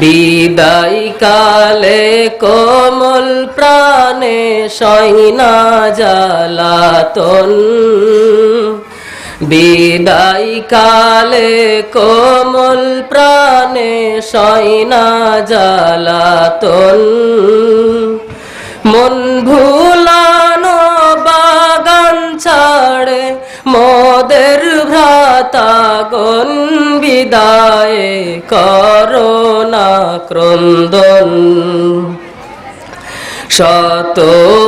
বিদায় কালে কোমল প্রাণে সৈনা জ্বালাতন। বিদায় কালে কোমল প্রাণে সৈনা জ্বালাতন। মন ভুলানো বাগান ছাড়ে মোদের ভ্রাতাগণ বিদায় করোনা ক্রন্দন। শত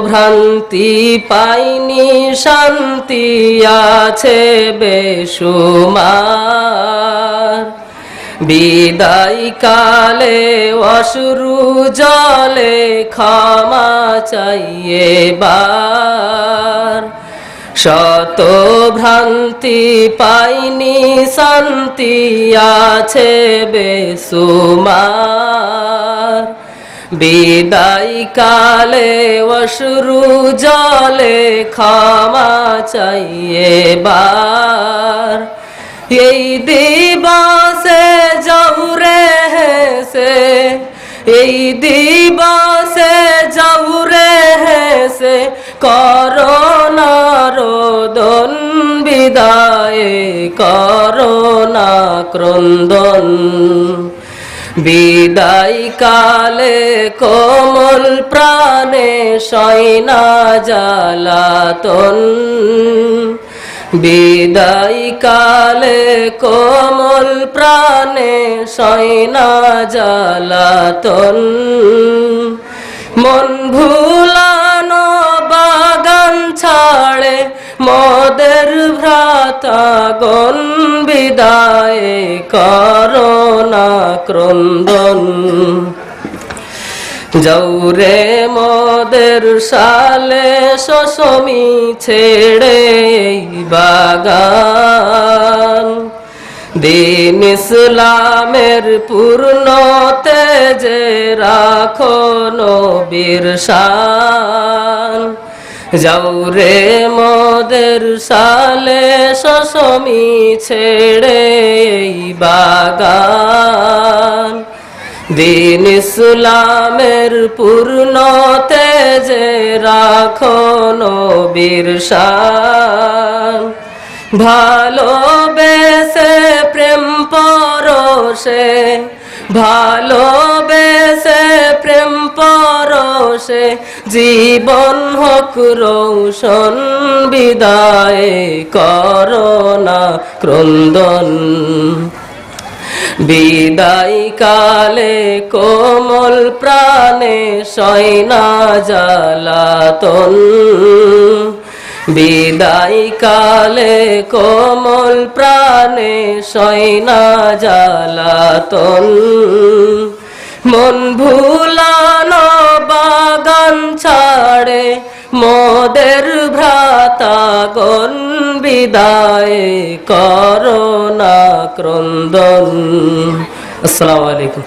ভ্রান্তি পাইনি, শান্তি আছে বেসুমার বিদায় কালে অসুরু জলে ক্ষমা চাইয়ে বার শত ভ্রান্তি পাইনি, শান্তি আছে বেসুমার। বিদায় কালে অসুরু জলে ক্ষমা চাইয়ে বার এই দিবসে জৌরে হেসে, এই দিবসে বিদায় করোনা ক্রন্দন বিদায় কালে কোমল প্রাণে সৈনা জ্বালাতন। বিদায় কালে কোমল প্রাণে সৈনা জ্বালাতন। ভ্রাতাগণ বিদায় করোনা ক্রন্দন। জৌরে মদের সালে শশমি ছেড়ে বাগান। দিন ইসলামের পূর্ণ তেজে রাখো নবীর শান। যাওরে মদের সালে শশমি ছেড়ে বাগান। দিন ইসলামের পূর্ণ তেজে রাখো নবীর শান। ভালোবেসে প্রেম পরশে প্রেম পরশে জীবন হোক রৌশন, বিদায় করোনা ক্রন্দন। বিদায় কালে কোমল প্রাণে সৈনা জ্বালাতন। বিদায় কালে কোমল প্রাণে সৈনা জ্বালাতন। মন ভুলানো বাগান ছাড়ে মোদের ভ্রাতাগণ বিদায় করোনা ক্রন্দন। আসসালামু আলাইকুম।